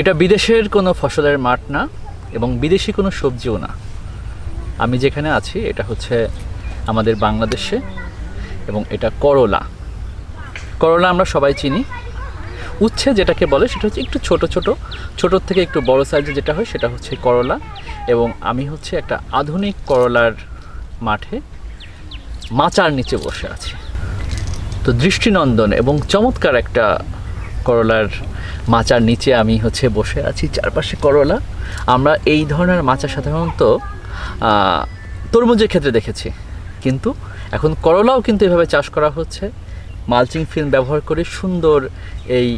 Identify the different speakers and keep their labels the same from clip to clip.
Speaker 1: এটা বিদেশের কোনো ফসলের মাঠ না এবং বিদেশি কোনো সবজিও না। আমি যেখানে আছি, এটা হচ্ছে আমাদের বাংলাদেশে এবং এটা করলা। করলা আমরা সবাই চিনি। উচ্ছে যেটাকে বলে, সেটা হচ্ছে একটু ছোট ছোট। ছোটোর থেকে একটু বড় সাইজে যেটা হয়, সেটা হচ্ছে করলা এবং আমি হচ্ছে একটা আধুনিক করলার মাঠে মাচার নিচে বসে আছি। তো দৃষ্টিনন্দন এবং চমৎকার একটা করলার মাচার নিচে আমি হচ্ছে বসে আছি, চারপাশে করলা। আমরা এই ধরনের মাচা সাধারণত তরমুজের ক্ষেত্রে দেখেছি। কিন্তু এখন করলাও কিন্তু এভাবে চাষ করা হচ্ছে। মালচিং ফিল্ম ব্যবহার করে সুন্দর এই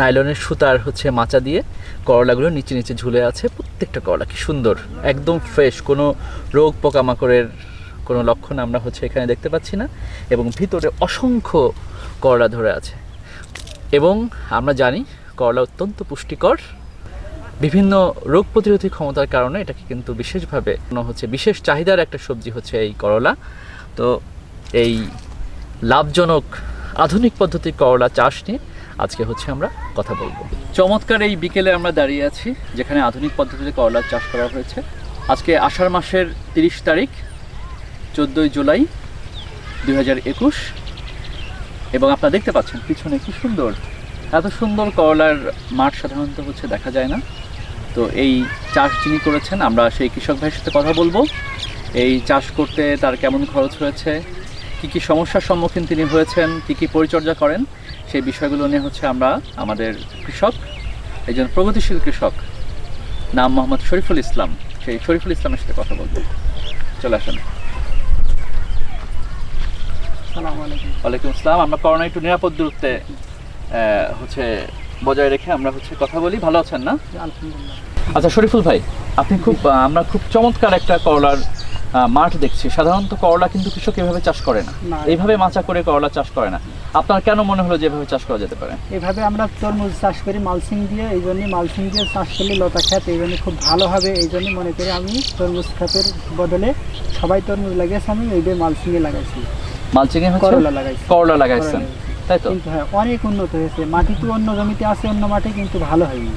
Speaker 1: নাইলনের সুতার হচ্ছে মাচা দিয়ে করলাগুলো নিচে নিচে ঝুলে আছে। প্রত্যেকটা করলা কি সুন্দর, একদম ফ্রেশ কোনো রোগ পোকামাকড়ের কোনো লক্ষণ আমরা হচ্ছে এখানে দেখতে পাচ্ছি না। এবং ভিতরে অসংখ্য করলা ধরে আছে। এবং আমরা জানি করলা অত্যন্ত পুষ্টিকর। বিভিন্ন রোগ প্রতিরোধী ক্ষমতার কারণে এটাকে কিন্তু বিশেষভাবে হচ্ছে বিশেষ চাহিদার একটা সবজি হচ্ছে এই করলা। তো এই লাভজনক আধুনিক পদ্ধতির করলা চাষ নিয়ে আজকে হচ্ছে আমরা কথা বলব। চমৎকার এই বিকেলে আমরা দাঁড়িয়ে আছি, যেখানে আধুনিক পদ্ধতিতে করলা চাষ করা হয়েছে। আজকে আষাঢ় মাসের তিরিশ তারিখ, চোদ্দোই জুলাই দুই হাজার একুশ। এবং আপনারা দেখতে পাচ্ছেন, পিছনে কি সুন্দর। এত সুন্দর করলার মাঠ সাধারণত হচ্ছে দেখা যায় না। তো এই চাষ যিনি করেছেন, আমরা সেই কৃষক ভাইয়ের সাথে কথা বলব। এই চাষ করতে তার কেমন খরচ হয়েছে, কি কি সমস্যার সম্মুখীন তিনি হয়েছেন, কি কি পরিচর্যা করেন, সেই বিষয়গুলো নিয়ে হচ্ছে আমরা আমাদের কৃষক, একজন প্রগতিশীল কৃষক, নাম মোহাম্মদ শরীফুল ইসলাম। সেই শরীফুল ইসলামের সাথে কথা বলব। চলে আসেন। ওয়ালাইকুম আসসালাম। আমরা করোনা একটু নিরাপদ দূরত্বে হচ্ছে বজায় রেখে আমরা হচ্ছে কথা বলি। ভালো আছেন না? আচ্ছা শরীফুল ভাই আপনি খুব আমরা খুব চমৎকার একটা করলার মাঠ দেখছি। সাধারণত করলা কিন্তু কৃষক এভাবে চাষ করে না। এইভাবে মাচা করে করলা চাষ করে না। আপনার কেন মনে হলো যে এভাবে চাষ করা যেতে পারে?
Speaker 2: এভাবে আমরা তরমুজ চাষ করি মালসিং দিয়ে। এই জন্যই মালসিং দিয়ে চাষ করলে লতা খ্যাত এই জন্য খুব ভালো হবে। এই জন্য মনে করি আমি তরমুজ খাতের বদলে সবাই তরমুজ লাগিয়েছে আমি এই দিয়ে মালসিংয়ে লাগাইছি।
Speaker 1: মালচিং হচ্ছে?
Speaker 2: করলা
Speaker 1: লাগাইছেন। তাই তো?
Speaker 2: হ্যাঁ অনেক উন্নত হয়েছে। মাটি তো অন্য জমিতে আছে অন্য মাঠে কিন্তু ভালো হয়নি।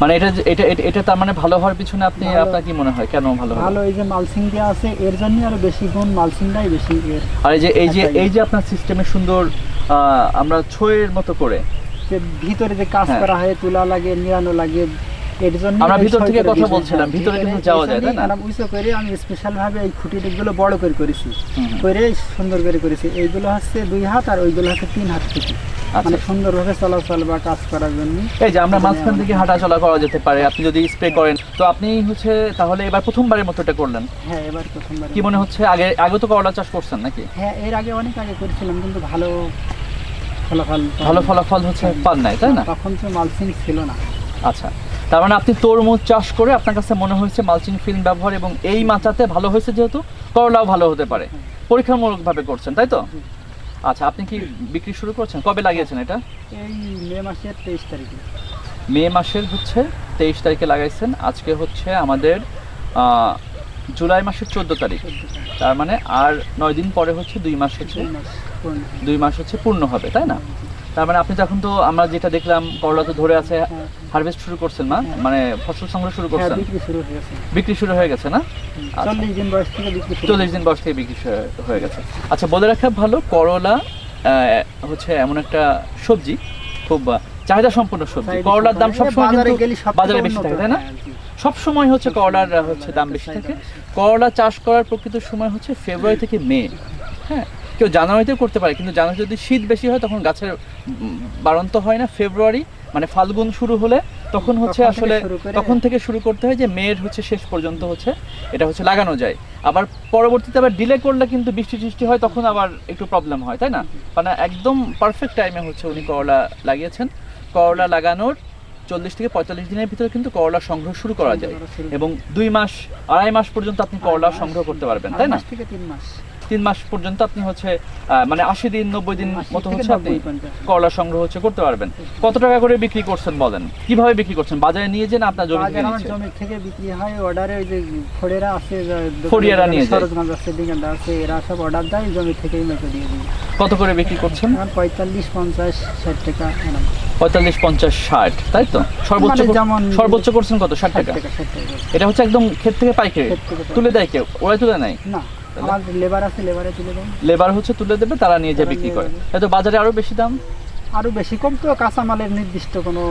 Speaker 1: মানে এটা এটা এটা- তার মানে ভালো হওয়ার পিছনে আপনি আপনার কি মনে হয়? কেন ভালো
Speaker 2: ভালো এই যে মালসিং দিয়ে আছে এর জন্য আরও বেশি গুণ মালসিংটাই বেশি
Speaker 1: আর এই যে এই যে এই যে আপনার সিস্টেমে সুন্দর আমরা ছয়ের মতো করে
Speaker 2: যে ভিতরে যে কাজ
Speaker 1: হ্যাঁ।
Speaker 2: করা হয় তুলা লাগে নিরানো লাগে এর জন্য
Speaker 1: আমরা ভিতর থেকে কথা বলছিলাম,
Speaker 2: হ্যাঁ,
Speaker 1: ভিতরে কিন্তু যাওয়া যায়, তাই না?
Speaker 2: জন্যই উঁচু করে আমি স্পেশাল ভাবে এই খুঁটি গুলো বড় করে করেছি। করে সুন্দর করে করেছি। এইগুলো হচ্ছে দুই হাত আর ওইগুলো হচ্ছে তিন হাত খুঁটি।
Speaker 1: আচ্ছা।
Speaker 2: মানে সুন্দরভাবে চলাচল বা কাজ করার জন্য।
Speaker 1: এই যে আমরা মাঝখান থেকে হাঁটা চলা করা যেতে পারে আপনি যদি স্প্রে করেন তো আপনি হচ্ছে তাহলে এবার প্রথমবারের মতো এটা করলেন?
Speaker 2: হ্যাঁ এবার প্রথমবার
Speaker 1: কি মনে হচ্ছে আগে আগে তো করলা চাষ করছেন নাকি?
Speaker 2: হ্যাঁ এর আগে অনেক আগে করেছিলাম কিন্তু ভালো ফলাফল
Speaker 1: ভালো ফলাফল হচ্ছে পান নাই তাই না?
Speaker 2: তখন তো মালসিং ছিল না।
Speaker 1: আচ্ছা। তার মানে আপনি তরমুজ চাষ করে আপনার কাছে মনে হয়েছে মালচিং ফিল্ম ব্যবহার এবং এই মাচাতে ভালো হয়েছে যেহেতু করলাও ভালো হতে পারে। পরীক্ষামূলকভাবে করছেন তাই তো? আচ্ছা আপনি কি বিক্রি শুরু করছেন? কবে লাগিয়েছেন এটা?
Speaker 2: এই মে মাসের তেইশ তারিখে।
Speaker 1: মে মাসের হচ্ছে তেইশ তারিখে লাগাইছেন। আজকে হচ্ছে আমাদের জুলাই মাসের চোদ্দ তারিখ। তার মানে আর নয় দিন পরে হচ্ছে দুই মাস হচ্ছে
Speaker 2: দুই মাস পূর্ণ।
Speaker 1: দুই মাস হচ্ছে পূর্ণ হবে তাই না? তার মানে আপনি তখন তো আমরা যেটা দেখলাম করলা তো ধরে আছে
Speaker 2: হ্যাঁ।
Speaker 1: হারভেস্ট শুরু করছেন না
Speaker 2: হ্যাঁ।
Speaker 1: মানে ফসল সংগ্রহ শুরু
Speaker 2: হ্যাঁ
Speaker 1: করছেন?
Speaker 2: বিক্রি শুরু হয়ে গেছে।
Speaker 1: হয়ে না? আচ্ছা।
Speaker 2: চল্লিশ দিন বয়স থেকে বিক্রি
Speaker 1: চল্লিশ দিন বয়স থেকে বিক্রি হয়ে গেছে। আচ্ছা বলে রাখা ভালো করলা হচ্ছে এমন একটা সবজি খুব চাহিদা সম্পন্ন সবজি। করলার দাম সবসময়
Speaker 2: বাজারে
Speaker 1: কিন্তু বেশি থাকে তাই না?
Speaker 2: হ্যাঁ, জি।
Speaker 1: সব সময় হচ্ছে করলার হচ্ছে দাম বেশি থাকে। করলা চাষ করার প্রকৃত সময় হচ্ছে ফেব্রুয়ারি থেকে মে। হ্যাঁ কেউ জানুয়ারিতেও করতে পারে কিন্তু জানুয়ারি যদি শীত বেশি হয় তখন গাছের বাড়ন্ত হয় না ফেব্রুয়ারি মানে ফাল্গুন শুরু হলে তখন হচ্ছে আসলে তখন থেকে শুরু করতে হয় যে মেয়ের হচ্ছে শেষ পর্যন্ত হচ্ছে এটা হচ্ছে লাগানো যায়। আবার পরবর্তীতে আবার ডিলে করলে কিন্তু বৃষ্টি টিষ্টি হয় তখন আবার একটু প্রবলেম হয় তাই না? মানে একদম পারফেক্ট টাইমে হচ্ছে উনি করলা লাগিয়েছেন। করলা লাগানোর চল্লিশ থেকে পঁয়তাল্লিশ দিনের ভিতরে কিন্তু করলা সংগ্রহ শুরু করা যায় এবং দুই মাস আড়াই মাস পর্যন্ত আপনি করলা সংগ্রহ করতে পারবেন তাই না?
Speaker 2: থেকে তিন মাস।
Speaker 1: তিন মাস পর্যন্ত আপনি হচ্ছে মানে আশি দিন নব্বই দিন মতো হচ্ছে আপনি করলা সংগ্রহ হচ্ছে করতে পারবেন। কত টাকা করে বিক্রি করছেন বলেন? কীভাবে বিক্রি করছেন? বাজারে নিয়ে যান আপনার জমি থেকে?
Speaker 2: জমি বিক্রি হয় অর্ডারে ওই যে ফড়িয়ারা আছে
Speaker 1: ফড়িয়ারা নিয়ে যায়।
Speaker 2: সরোজগঞ্জ আছে দিগান্ডা আছে এরা সব অর্ডার দেয় জমি থেকেই মেপে দিয়ে দিই।
Speaker 1: কত করে বিক্রি করছেন?
Speaker 2: পঁয়তাল্লিশ পঞ্চাশ ষাট টাকা
Speaker 1: পঁয়তাল্লিশ পঞ্চাশ ষাট তাই তো? সর্বোচ্চ
Speaker 2: মানে যেমন-
Speaker 1: সর্বোচ্চ করছেন কত? ষাট টাকা। এটা হচ্ছে একদম ক্ষেত থেকে পাইকারি?
Speaker 2: ক্ষেত থেকে পাইকারি।
Speaker 1: তুলে দেয় কেউ? ওরাই তুলে নেয়?
Speaker 2: না। আমার লেবার আছে লেবারে তুলে
Speaker 1: লেবার হচ্ছে তুলে দেবে তারা নিয়ে যায় বিক্রি করে। এত বাজারে আরও বেশি দাম?
Speaker 2: আরও বেশি কম তো কাঁচামালের নির্দিষ্ট কোনো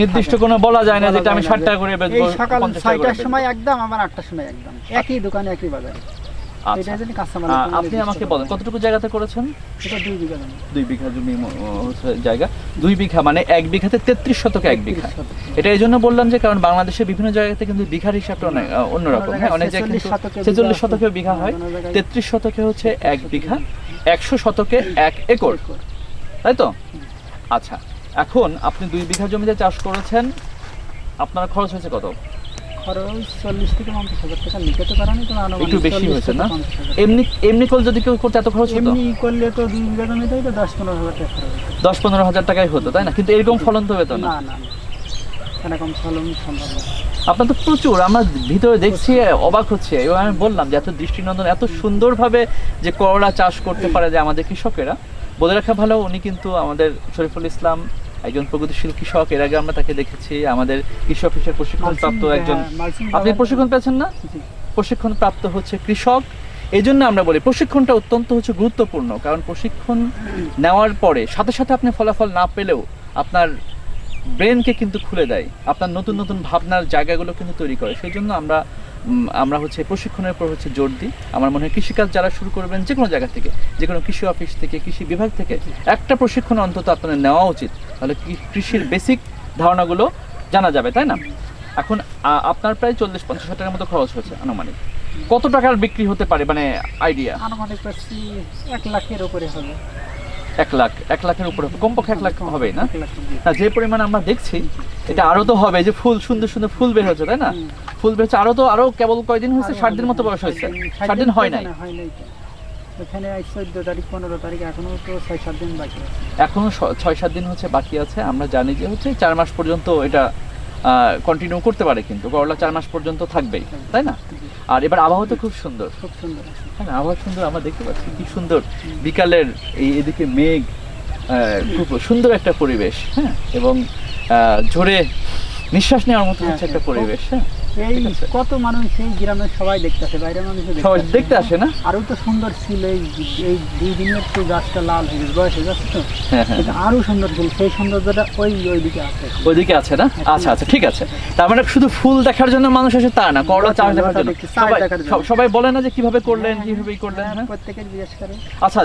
Speaker 1: নির্দিষ্ট কোনো বলা যায় না যেটা আমি ষাট টাকা করে বেচবো
Speaker 2: সকাল ছয়টার সময় একদম আমার আটটার সময় একদম। একই দোকানে একই বাজারে।
Speaker 1: আচ্ছা। আপনি আমাকে বলেন কতটুকু জায়গাতে করেছেন?
Speaker 2: দুই বিঘা জমি
Speaker 1: জায়গা। দুই বিঘা মানে এক বিঘাতে তেত্রিশ শতকে এক বিঘা। এটা এই জন্য বললাম যে কারণ বাংলাদেশের বিভিন্ন জায়গাতে কিন্তু বিঘার হিসাবটা অনেক অন্যরকম। হ্যাঁ অনেক জায়গায়
Speaker 2: 46
Speaker 1: কিন্তু ছেচল্লিশ শতকে বিঘা হয়। তেত্রিশ শতকে হচ্ছে এক বিঘা একশো শতকে এক একর। তাই তো? আচ্ছা এখন আপনি দুই বিঘা জমিতে চাষ করেছেন আপনার খরচ হয়েছে কত?
Speaker 2: খরচ চল্লিশ থেকে পঞ্চাশ হাজার টাকা লিখাতে পারেনি তো
Speaker 1: একটু বেশি হয়েছে না? এমনি এমনি করে যদি কেউ করতে এত খরচ হতো?
Speaker 2: এমনি করলে তো দুই বিঘা জমিতেই তো দশ পনেরো হাজার টাকা
Speaker 1: দশ পনেরো হাজার টাকাই হতো তাই না? কিন্তু এরকম ফলন তো পেতো না।
Speaker 2: না না না। এরকম ফলন সম্ভব না।
Speaker 1: আপনার তো প্রচুর আমরা ভিতরে দেখছি অবাক হচ্ছে। এবং আমি বললাম যে এত দৃষ্টিনন্দন এত সুন্দরভাবে যে করলা চাষ করতে পারে যে আমাদের কৃষকেরা বলে রাখা ভালো উনি কিন্তু আমাদের শরীফুল ইসলাম একজন প্রগতিশীল কৃষক এর আগে আমরা তাকে দেখেছি আমাদের কৃষক হিসেবে প্রশিক্ষণ প্রাপ্ত একজন
Speaker 2: হ্যাঁ,
Speaker 1: আপনি প্রশিক্ষণ পেয়েছেন না? প্রশিক্ষণ প্রাপ্ত হচ্ছে কৃষক। এই জন্য আমরা বলি প্রশিক্ষণটা অত্যন্ত হচ্ছে গুরুত্বপূর্ণ কারণ প্রশিক্ষণ নেওয়ার পরে সাথে সাথে আপনি ফলাফল না পেলেও আপনার ব্রেনকে কিন্তু খুলে দেয়। আপনার নতুন নতুন ভাবনার জায়গাগুলো কিন্তু তৈরি করে। সেই জন্য আমরা আমরা হচ্ছে প্রশিক্ষণের উপর হচ্ছে জোর দিই। আমার মনে হয় কৃষিকাজ যারা শুরু করবেন যে কোনো জায়গা থেকে যে কোনো কৃষি অফিস থেকে, কৃষি বিভাগ থেকে, একটা প্রশিক্ষণ অন্তত আপনাদের নেওয়া উচিত। তাহলে কৃষির বেসিক ধারণাগুলো জানা যাবে, তাই না? এখন আপনার প্রায় চল্লিশ, পঞ্চাশ হাজার টাকার মতো খরচ হয়েছে, আনুমানিক। কত টাকার বিক্রি হতে পারে মানে আইডিয়া
Speaker 2: আনুমানিক এক লাখের উপরে হবে।
Speaker 1: এক লাখ এক লাখের উপরে কমপক্ষে এক লাখ হবেই না? না যে পরিমাণ আমরা দেখছি এটা আরও তো হবে যে ফুল সুন্দর সুন্দর ফুল বের হচ্ছে তাই না? ফুল বের হচ্ছে আরও তো আরও কেবল কয়দিন হয়েছে? ষাট দিন মতো বয়স হয়েছে।
Speaker 2: ষাট
Speaker 1: দিন হয় নাই।
Speaker 2: তো না, নাই তো। ওখানে আজ চোদ্দ তারিখ পনেরো তারিখ এখনও তো ছয় সাত দিন বাকি আছে।
Speaker 1: এখনও ছয় সাত দিন হচ্ছে বাকি আছে। আমরা জানি যে হচ্ছে চার মাস পর্যন্ত এটা কন্টিনিউ করতে পারে কিন্তু। করলা চার মাস পর্যন্ত থাকবেই তাই না? আর এবার আবহাওয়া তো খুব সুন্দর।
Speaker 2: খুব সুন্দর।
Speaker 1: হ্যাঁ আবহাওয়া সুন্দর আমরা দেখতে পাচ্ছি কি সুন্দর। বিকালের এই এদিকে মেঘ খুব সুন্দর একটা পরিবেশ হ্যাঁ এবং ঝোরে নিঃশ্বাস নেওয়ার মতো
Speaker 2: হ্যাঁ,
Speaker 1: হচ্ছে একটা
Speaker 2: হ্যাঁ,
Speaker 1: পরিবেশ হ্যাঁ।
Speaker 2: এই কত মানুষ এই গ্রামের সবাই দেখতে আসে বাইরের মানুষ
Speaker 1: সবাই দেখতে আসে না?
Speaker 2: আরও তো সুন্দর ছিল এই এই দুই দিনের তো গাছটা লাল হয়ে গেছে বয়স হয়ে যাচ্ছে তো।
Speaker 1: হ্যাঁ হ্যাঁ।
Speaker 2: আরও সুন্দর ছিল সেই সৌন্দর্যটা ওই ওইদিকে আছে।
Speaker 1: ওইদিকে আছে না? আচ্ছা আচ্ছা ঠিক আছে। তার মানে শুধু ফুল দেখার জন্য মানুষ আসে তা না করলা চাষ দেখার জন্য। সবাই- বলে না যে কীভাবে করলেন
Speaker 2: হ্যাঁ,
Speaker 1: কীভাবে করলেন
Speaker 2: হ্যাঁ,
Speaker 1: হ্যাঁ?
Speaker 2: প্রত্যেকের জিজ্ঞেস করে।
Speaker 1: আচ্ছা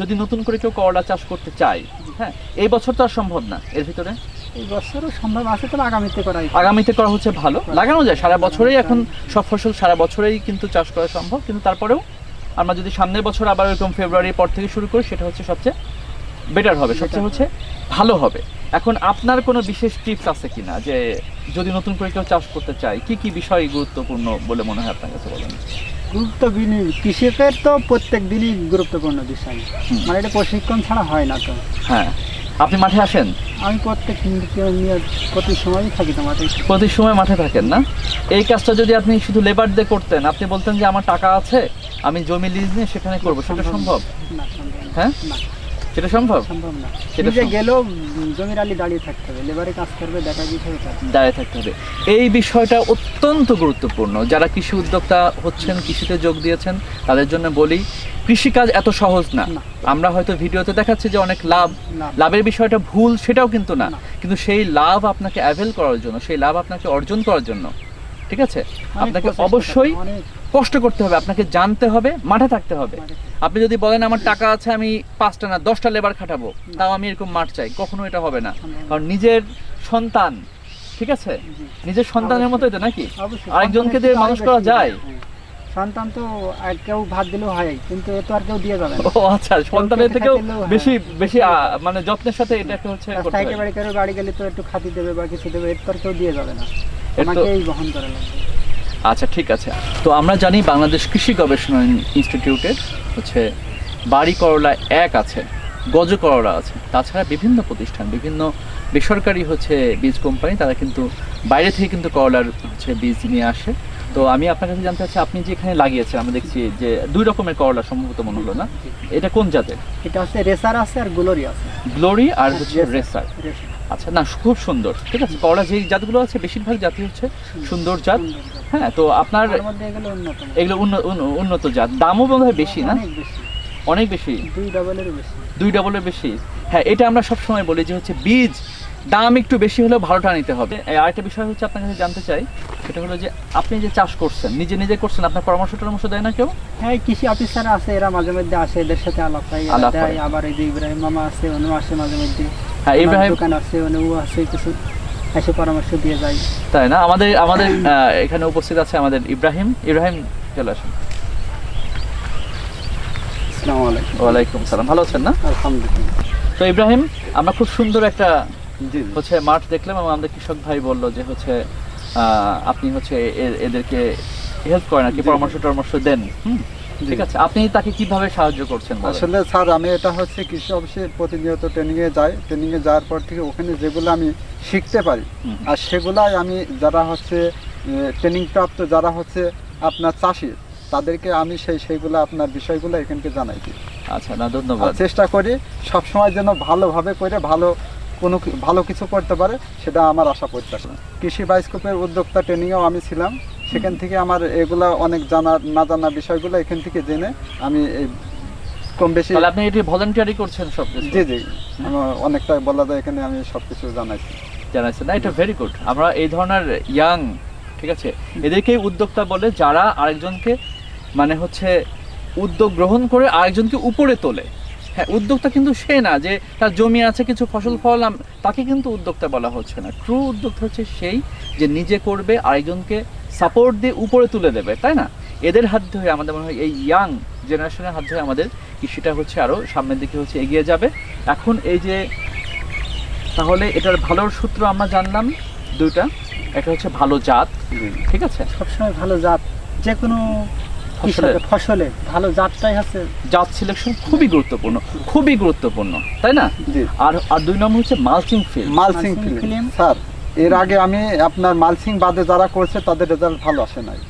Speaker 1: যদি নতুন করে কেউ করলা চাষ করতে চায় হ্যাঁ এই বছর তো আর সম্ভব না এর ভিতরে?
Speaker 2: এই বছরও সম্ভব আছে তবে আগামীতে করাই।
Speaker 1: আগামীতে করা হচ্ছে ভালো। লাগানো যায় সারা বছরেই এখন সব ফসল সারা বছরেই কিন্তু চাষ করা সম্ভব কিন্তু তারপরেও আমরা যদি সামনের বছর আবার এরকম ফেব্রুয়ারির পর থেকে শুরু করি সেটা হচ্ছে সবচেয়ে বেটার হবে সবচেয়ে হচ্ছে ভালো হবে। এখন আপনার কোনো বিশেষ টিপস আছে কিনা যে যদি নতুন করে কেউ চাষ করতে চায় কি কি বিষয় গুরুত্বপূর্ণ বলে মনে হয় আপনার কাছে বলেন?
Speaker 2: গুরুত্ব কৃষকের তো প্রত্যেক দিনই গুরুত্বপূর্ণ বিষয়। মানে এটা প্রশিক্ষণ ছাড়া হয় না তো।
Speaker 1: হ্যাঁ। আপনি মাঠে আসেন?
Speaker 2: আমি প্রত্যেক প্রতি সময়ই থাকি তো মাঠে।
Speaker 1: প্রতি সময় মাঠে থাকেন না? এই কাজটা যদি আপনি শুধু লেবার দিয়ে করতেন আপনি বলতেন যে আমার টাকা আছে আমি জমি লিজ নিয়ে সেখানে করব সেটা সম্ভব
Speaker 2: না
Speaker 1: হ্যাঁ? সেটা সম্ভব?
Speaker 2: সম্ভব না।
Speaker 1: সেটা
Speaker 2: গেলেও জমির আলি দাঁড়িয়ে থাকতে হবে লেবারে কাজ করবে দেখা দিতে হবে
Speaker 1: দাঁড়িয়ে থাকতে হবে। এই বিষয়টা অত্যন্ত গুরুত্বপূর্ণ। যারা কৃষি উদ্যোক্তা হচ্ছেন কৃষিতে যোগ দিয়েছেন তাদের জন্য বলি কৃষিকাজ এত সহজ না। আমরা হয়তো ভিডিওতে দেখাচ্ছি যে অনেক লাভ। লাভের বিষয়টা ভুল সেটাও কিন্তু না। কিন্তু সেই লাভ আপনাকে অ্যাভেল করার জন্য সেই লাভ আপনাকে অর্জন করার জন্য ঠিক আছে? আপনাকে অবশ্যই কষ্ট করতে হবে আপনাকে জানতে হবে মাঠে থাকতে হবে। আপনি যদি বলেন আমার টাকা আছে আমি পাঁচটা না দশটা লেবার খাটাবো তাও আমি এরকম মাঠ চাই কখনো এটা হবে না। কারণ নিজের সন্তান ঠিক আছে? নিজের সন্তানের
Speaker 2: অবশ্যই।
Speaker 1: মতোই তো নাকি? আরেকজনকে দিয়ে মানুষ করা যায়?
Speaker 2: হ্যাঁ। সন্তান তো কেউ ভাত দিলেও হয় কিন্তু এ তো আর কেউ দিয়ে যাবে
Speaker 1: ও আচ্ছা সন্তানের থেকেও। বেশি বেশি মানে যত্নের সাথে এটাকে হচ্ছে।
Speaker 2: একেবারে কেউ বাড়ি গেলে তো একটু খাতি দেবে বা কিছু দেবে এর তো আর কেউ দিয়ে যাবে না। আমাকেই বহন করা লাগবে।
Speaker 1: আচ্ছা ঠিক আছে। তো আমরা জানি বাংলাদেশ কৃষি গবেষণা ইনস্টিটিউটের হচ্ছে বাড়ি করলা এক আছে গজ করলা আছে। তাছাড়া বিভিন্ন প্রতিষ্ঠান বিভিন্ন বেসরকারি হচ্ছে বীজ কোম্পানি তারা কিন্তু বাইরে থেকে কিন্তু করলার হচ্ছে বীজ নিয়ে আসে। তো আমি আপনার কাছে জানতে চাচ্ছি আপনি যে এখানে লাগিয়েছেন আমরা দেখছি যে দুই রকমের করলা সম্ভবত মনে হলো না। এটা কোন জাতের?
Speaker 2: এটা হচ্ছে রেসার আছে আর গ্লোরি আছে।
Speaker 1: গ্লোরি আর হচ্ছে রেসার। আচ্ছা না খুব সুন্দর। ঠিক আছে করলা যে জাতগুলো আছে বেশিরভাগ জাতি হচ্ছে সুন্দর জাত। হ্যাঁ তো আপনার
Speaker 2: এগুলো
Speaker 1: উন্নত। জাত। দামও বোধ হয় বেশি না?
Speaker 2: অনেক বেশি।
Speaker 1: অনেক বেশি?
Speaker 2: দুই ডাবলের বেশি।
Speaker 1: দুই ডবলের বেশি। হ্যাঁ এটা আমরা সবসময় বলি যে হচ্ছে বীজ দাম একটু বেশি হলেও ভালোটা নিতে হবে। আরেকটা বিষয় হচ্ছে আপনার কাছে জানতে চাই সেটা হলো যে আপনি যে চাষ করছেন নিজে নিজে করছেন আপনার পরামর্শ টরামর্শ দেয় না কেউ?
Speaker 2: হ্যাঁ কৃষি অফিসার আছে এরা মাঝে মধ্যে আসে এদের সাথে আলাপ হয় আবার এই যে ইব্রাহিম মামা আছে উনিও আসে মাঝে মধ্যে।
Speaker 1: হ্যাঁ ইব্রাহিম
Speaker 2: দোকান আছে উনিও আছে কিছু এসে পরামর্শ দিয়ে যায়।
Speaker 1: তাই না? আমাদের আমাদের এখানে উপস্থিত আছে আমাদের ইব্রাহিম। ইব্রাহিম চলে আসুন।
Speaker 2: আসসালামু আলাইকুম।
Speaker 1: ওয়ালাইকুম সালাম ভালো আছেন না?
Speaker 2: আলহামদুলিল্লাহ।
Speaker 1: তো ইব্রাহিম আমরা খুব সুন্দর একটা হচ্ছে মাঠ দেখলাম এবং আমাদের কৃষক ভাই বলল যে হচ্ছে আপনি হচ্ছে এদেরকে হেল্প করেন আর কি পরামর্শ টরামর্শ দেন। হুম? ঠিক আছে আপনি তাকে কীভাবে সাহায্য করছেন
Speaker 3: আসলে স্যার আমি এটা হচ্ছে কৃষি অফিসে প্রতিনিয়ত ট্রেনিংয়ে যাই। ট্রেনিংয়ে যাওয়ার পর থেকে ওখানে যেগুলো আমি শিখতে পারি আর সেগুলাই আমি যারা হচ্ছে ট্রেনিং প্রাপ্ত যারা হচ্ছে আপনার চাষি তাদেরকে আমি সেই সেইগুলো আপনার বিষয়গুলো এখানকে জানাই দিই।
Speaker 1: আচ্ছা না ধন্যবাদ।
Speaker 3: চেষ্টা করি সবসময় যেন ভালোভাবে করে ভালো কোনো ভালো কিছু করতে পারে সেটা আমার আশা প্রত্যাশা। কৃষি বাইস্কোপের উদ্যোক্তা ট্রেনিংয়েও আমি ছিলাম। সেখান থেকে আমার এগুলা অনেক জানা না জানা বিষয়গুলো এখান থেকে জেনে আমি এই কম বেশি
Speaker 1: আপনি এটি ভলান্টিয়ারি করছেন সব
Speaker 3: জি জি। আমার অনেকটা বলা যায় এখানে আমি সব কিছু জানাইছি।
Speaker 1: জানাচ্ছেন না এটা ভেরি গুড আমরা এই ধরনের ইয়াং ঠিক আছে? এদেরকেই উদ্যোক্তা বলে যারা আরেকজনকে মানে হচ্ছে উদ্যোগ গ্রহণ করে আরেকজনকে উপরে তোলে। হ্যাঁ উদ্যোক্তা কিন্তু সে না যে তার জমি আছে কিছু ফসল ফলাম তাকে কিন্তু উদ্যোক্তা বলা হচ্ছে না। ট্রু উদ্যোক্তা হচ্ছে সেই যে নিজে করবে আরেকজনকে সাপোর্ট দিয়ে উপরে তুলে দেবে তাই না? এদের হাত ধরে আমাদের মনে হয় এই ইয়াং জেনারেশনের হাত ধরে আমাদের কৃষিটা হচ্ছে আরও সামনের দিকে হচ্ছে এগিয়ে যাবে। এখন এই যে তাহলে এটার ভালোর সূত্র আমরা জানলাম দুইটা। একটা হচ্ছে ভালো জাত ঠিক আছে?
Speaker 2: সবসময় ভালো জাত যে কোনো
Speaker 1: ফসলের?
Speaker 2: ফসলে। ভালো জাতটাই হচ্ছে
Speaker 1: জাত সিলেকশন খুবই গুরুত্বপূর্ণ খুবই গুরুত্বপূর্ণ তাই না? আর আর দুই নম্বর হচ্ছে মালচিং
Speaker 3: ফিল্ম স্যার এর আগে আমি আপনার মালসিং বাদে যারা করছে তাদের রেজাল্ট ভালো আসে নাই।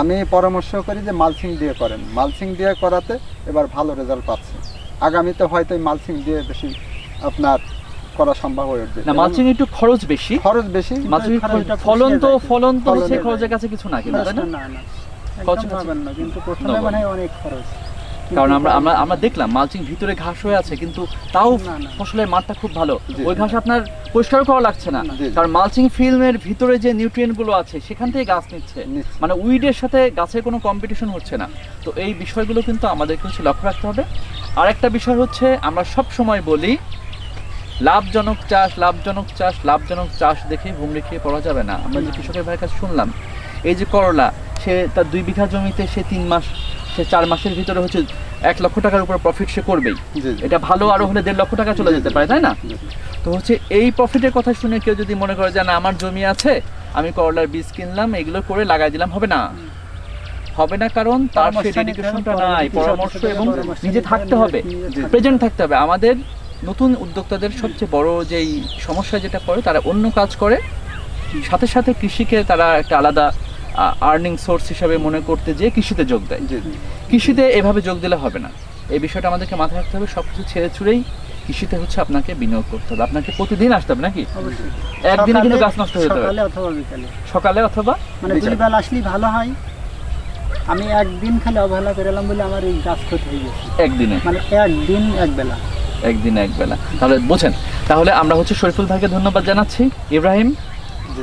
Speaker 3: আমি পরামর্শ করি যে মালসিং দিয়ে করেন। মালসিং দিয়ে করাতে এবার ভালো রেজাল্ট পাচ্ছে। আগামীতে হয়তো এই মালসিং দিয়ে বেশি আপনার করা সম্ভব হয়ে উঠবে।
Speaker 1: না মালচিং একটু খরচ বেশি।
Speaker 3: খরচ বেশি
Speaker 1: ফলন তো ফলন তো হচ্ছে খরচের কাছে কিছু না কিন্তু তাই না
Speaker 2: না না।
Speaker 1: খরচ
Speaker 2: পাবেন না কিন্তু প্রথমে মানে অনেক খরচ।
Speaker 1: কারণ আমরা আমরা আমরা দেখলাম মালচিং ভিতরে ঘাস হয়ে আছে কিন্তু তাও। ফসলের মাঠটা খুব ভালো। ওই ঘাস আপনার পরিষ্কার করা লাগছে না। কারণ মালচিং ফিল্মের ভিতরে যে নিউট্রিয়েন্টগুলো আছে সেখান থেকে গাছ নিচ্ছে। মানে উইডের সাথে গাছের কোনো কম্পিটিশন হচ্ছে না। তো এই বিষয়গুলো কিন্তু আমাদের কিছু লক্ষ্য রাখতে হবে। আর একটা বিষয় হচ্ছে আমরা সব সময় বলি লাভজনক চাষ লাভজনক চাষ লাভজনক চাষ দেখে ভুমড়ি খেয়ে পড়া যাবে না। আমরা যে কৃষকের ভাইয়ের কাছে শুনলাম এই যে করলা সে তার দুই বিঘা জমিতে সে তিন মাস সে চার মাসের ভিতরে হচ্ছে এক লক্ষ টাকার উপর প্রফিট সে করবেই। এটা ভালো আরও হলে দেড় লক্ষ টাকা চলে যেতে পারে তাই না? তো হচ্ছে এই প্রফিটের কথা শুনে কেউ যদি মনে করে যে না আমার জমি আছে আমি করলার বীজ কিনলাম এগুলো করে লাগাই দিলাম হবে না। হবে না কারণ তার সেই
Speaker 2: পরামর্শ
Speaker 1: ডেডিকেশনটা নাই
Speaker 2: পরামর্শ
Speaker 1: এবং নিজে থাকতে
Speaker 2: হবে,
Speaker 1: প্রেজেন্ট থাকতে হবে। আমাদের নতুন উদ্যোক্তাদের সবচেয়ে বড় যেই সমস্যা যেটা পড়ে তারা অন্য কাজ করে সাথে সাথে কৃষিকে তারা একটা আলাদা আর্নিং সোর্স হিসাবে মনে করতে যে কৃষিতে যোগ দেয়। কৃষিতে এভাবে যোগ দিলে হবে না। এই বিষয়টা আমাদেরকে মাথায় রাখতে হবে সব কিছু ছেড়ে ছুড়েই কৃষিতে হচ্ছে আপনাকে বিনিয়োগ করতে হবে। আপনাকে প্রতিদিন আসতে হবে নাকি? একদিনে কিন্তু গাছ নষ্ট হয়ে পারে
Speaker 2: সকালে অথবা বিকালে।
Speaker 1: সকালে অথবা
Speaker 2: মানে দুই বেলা আসলেই ভালো হয়। আমি একদিন খালি অবহেলা করে এলাম বলে আমার এই গাছ ক্ষতি হয়ে গেছে।
Speaker 1: একদিনে?
Speaker 2: মানে একদিন এক বেলা
Speaker 1: একদিন এক বেলা তাহলে বোঝেন তাহলে আমরা হচ্ছে শরীফুল ভাইকে ধন্যবাদ জানাচ্ছি। ইব্রাহিম।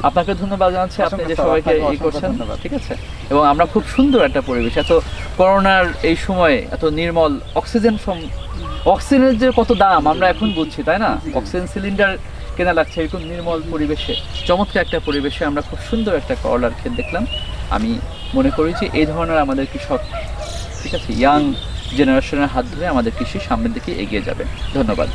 Speaker 1: আপনাকে ধন্যবাদ জানাচ্ছি আপনি যে সবাইকে ই করছেন ঠিক আছে? এবং আমরা খুব সুন্দর একটা পরিবেশ এত করোনার এই সময়ে এত নির্মল অক্সিজেন অক্সিজেনের যে কত দাম আমরা এখন বুঝছি তাই না? অক্সিজেন সিলিন্ডার কেনা লাগছে এরকম নির্মল পরিবেশে চমৎকার একটা পরিবেশে আমরা খুব সুন্দর একটা করলার ক্ষেত দেখলাম। আমি মনে করি যে এই ধরনের আমাদের কৃষক ঠিক আছে ইয়াং জেনারেশনের হাত ধরে আমাদের কৃষি সামনের দিকে এগিয়ে যাবে। ধন্যবাদ।